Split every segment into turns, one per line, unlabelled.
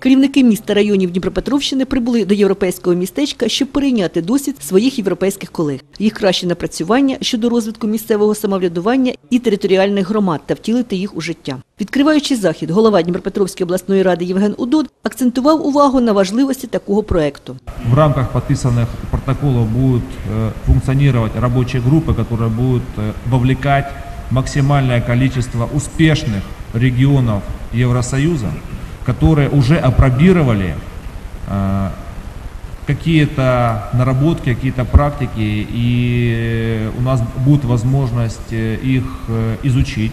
Керівники міст та районів Дніпропетровщини прибули до європейського містечка, щоб перейняти досвід своїх європейських колег, їх краще напрацювання щодо розвитку місцевого самоврядування і територіальних громад та втілити їх у життя. Відкриваючи захід, голова Дніпропетровської обласної ради Євген Удод акцентував увагу на важливості такого проекту.
В рамках подписанных протоколов будут э, функционировать рабочие группы, которые будут э, вовлекать максимальное количество успешных регионов Евросоюза, которые уже опробировали э, какие-то наработки, какие-то практики, и у нас будет возможность э, их э, изучить,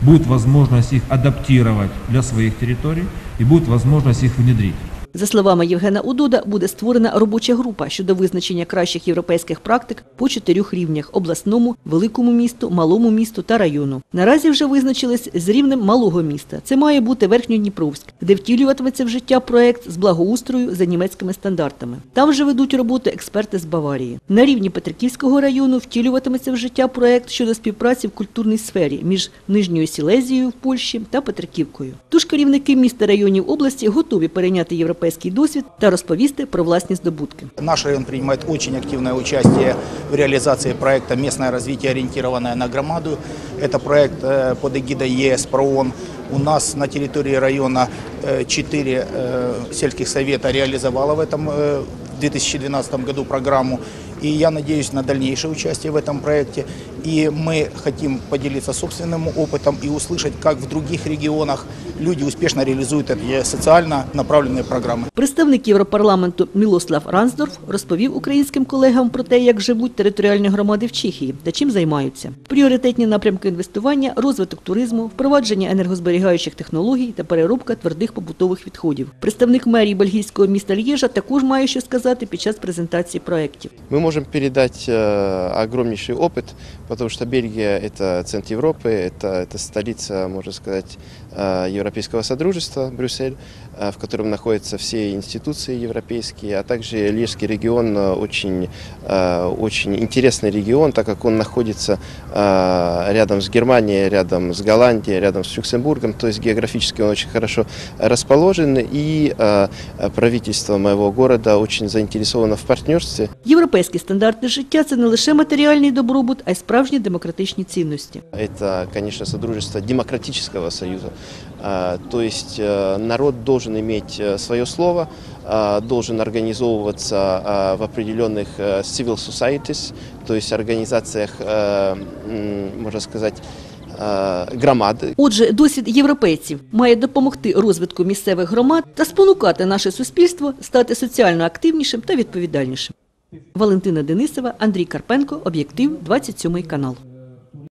будет возможность их адаптировать для своих территорий и будет возможность их внедрить.
За словами Євгена Удода, буде створена робоча група щодо визначення кращих європейських практик по чотирьох рівнях – обласному, великому місту, малому місту та району. Наразі вже визначились з рівнем малого міста. Це має бути Верхньодніпровськ, де втілюватиметься в життя проект з благоустрою за німецькими стандартами. Там вже ведуть роботу експерти з Баварії. На рівні Петриківського району втілюватиметься в життя проект щодо співпраці в культурній сфері між Нижньою Сілезією в Польщі та Петриківкою. Тож керівники міст та районів області готові перейняти європейський досвід та розповісти про власні здобутки.
Наш район принимает очень активное участие в реализации проекта «Местное развитие, ориентированное на громаду». Это проект э, под эгидой ЕС ПРООН. У нас на территории района э, четыре э, сельских совета реализовало в этом э, в 2012 году программу. И я надеюсь на дальнейшее участие в этом проекте. И мы хотим поделиться собственным опытом и услышать, как в других регионах люди успешно реализуют эти социально направленные программы.
Представник Європарламенту Мілослав Рансдорф розповів українським колегам про те, як живуть територіальні громади в Чехії та чим займаються. Пріоритетні напрямки інвестування, розвиток туризму, впровадження енергозберігаючих технологій та переробка твердих побутових відходів. Представник мерії бельгійського міста Льєжа також має що сказати під час презентації проєктів.
Мы можем передать э, огромнейший опыт, потому что Бельгия – это центр Европы, это, это столица, можно сказать, э, Европейского Содружества, Брюссель, э, в котором находятся все институции европейские, а также Лижский регион э, очень, э, очень интересный регион, так как он находится э, рядом с Германией, рядом с Голландией, рядом с Люксембургом, то есть географически он очень хорошо расположен, и э, правительство моего города очень заинтересовано в партнерстве
Європейські стандарти життя це не лише матеріальний добробут, а й справжні демократичні цінності.
Это, конечно, Содружество Демократического Союза. А, То есть э, народ должен иметь э, свое слово, а, должен организовываться а, в определенных э, civil societies, то есть организациях, э, м, можно сказать, э, громады,
Отже, досвід європейців має допомогти розвитку місцевих громад та спонукати наше суспільство стати соціально активнішим та відповідальнішим. Валентина Денисова, Андрій Карпенко, Об'єктив, 27 канал.